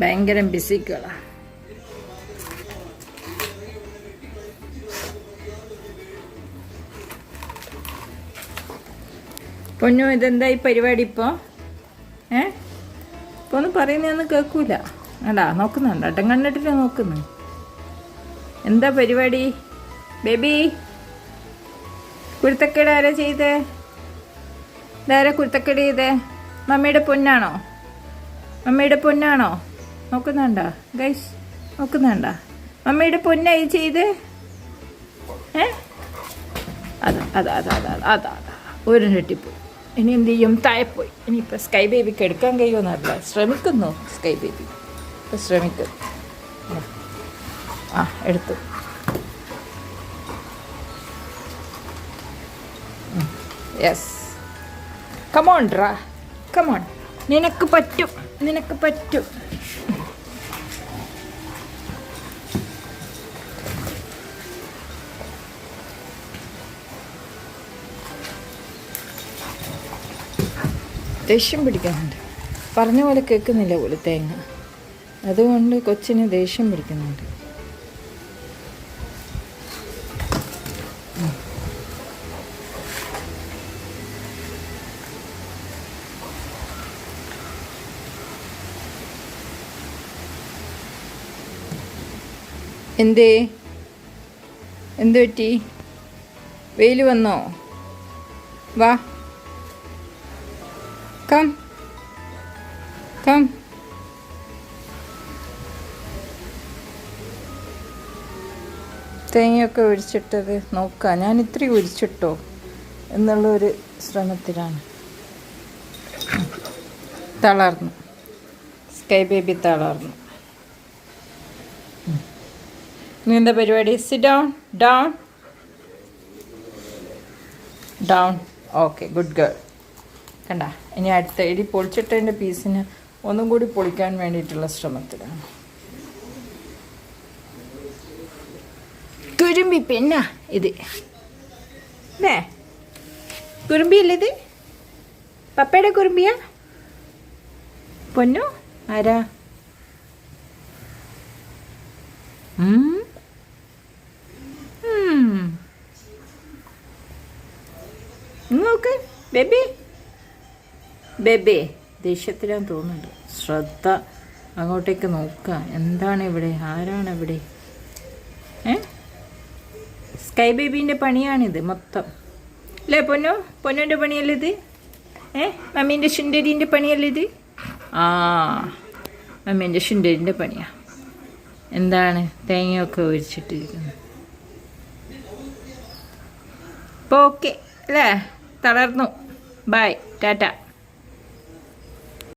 ഭയങ്കര ബിസിക്കുകളാണ് പൊന്നു ഇതെന്താ ഈ പരിപാടി ഇപ്പോൾ ഏ? ഇപ്പോൾ ഒന്നും പറയുന്നതൊന്നും കേൾക്കൂല. അടാ നോക്കുന്നുണ്ട്? അട്ടം കണ്ടിട്ടില്ല നോക്കുന്നു? എന്താ പരിപാടി? ബേബി കുരുത്തക്കേട് ആരാ ചെയ്തേ? ഇതാരാ കുരുത്തക്കേട് ചെയ്തേ? മമ്മിയുടെ പൊന്നാണോ? മമ്മിയുടെ പൊന്നാണോ? നോക്കുന്നുണ്ടോ? ഗൈസ് നോക്കുന്നുണ്ട? മമ്മിയുടെ പൊന്നായി ചെയ്ത്? ഏ? അതാ അതാ അതാ അതാ അതാ അതാ ഒരു ഞെട്ടിപ്പോയി ഇനി എന്ത് ചെയ്യും? താഴെപ്പോയി ഇനിയിപ്പോൾ സ്കൈ ബേബിക്ക് എടുക്കാൻ കഴിയുമെന്നല്ല ശ്രമിക്കുന്നു സ്കൈ ബേബി ഇപ്പം ശ്രമിക്കുന്നു ആ എടുത്തു. യെസ് കമോൺ ഡ്രാ കമോൺ നിനക്ക് പറ്റും. നിനക്ക് പറ്റും. ദേഷ്യം പിടിക്കുന്നുണ്ട് പറഞ്ഞ പോലെ കേൾക്കുന്നില്ല പോലെ തേങ്ങ അതുകൊണ്ട് കൊച്ചിന് ദേഷ്യം പിടിക്കുന്നുണ്ട്. എന്തേ? എന്ത് പറ്റി വെയിൽ വന്നോ? വാ. Come Come. തേങ്ങയൊക്കെ ഒഴിച്ചിട്ടത് നോക്കാം. ഞാൻ ഇത്രയും ഒഴിച്ചിട്ടോ എന്നുള്ളൊരു ശ്രമത്തിലാണ്. തളർന്നു. സ്കൈ ബേബി തളർന്നു. നീന്ത പരിപാടി? Sit down down down okay good girl കണ്ട? ഇനി അടുത്ത ഇടി പൊളിച്ചിട്ടതിന്റെ പീസിന് ഒന്നും കൂടി പൊളിക്കാൻ വേണ്ടിയിട്ടുള്ള ശ്രമത്തിലാണ് കുരുമ്പി പെണ്ണ ഇത്. അല്ലേ കുറുമ്പിയല്ലേ ഇത്? പപ്പയുടെ കുരുമ്പിയാ പൊന്നു? ആരാ? നോക്ക് ബേബി. ബേബേ ദേഷ്യത്തിലാന്ന് തോന്നുന്നുണ്ട്. ശ്രദ്ധ അങ്ങോട്ടേക്ക് നോക്കുക. എന്താണ് ഇവിടെ ആരാണ് ഇവിടെ ഏ? സ്കൈ ബേബീന്റെ പണിയാണിത് മൊത്തം. അല്ലേ പൊന്നു? പൊന്നുന്റെ പണിയല്ലേ ഇത്? ഏ? മമ്മീന്റെ ശുണ്ടരീന്റെ പണിയല്ലേ ഇത്? ആ മമ്മീന്റെ ശുണ്ടരീന്റെ പണിയാണ് എന്താണ്? തേങ്ങയൊക്കെ ഒഴിച്ചിട്ടിരിക്കുന്നത് ഇപ്പോൾ ഓക്കെ. അല്ലേ? തളർന്നു. Bye tata.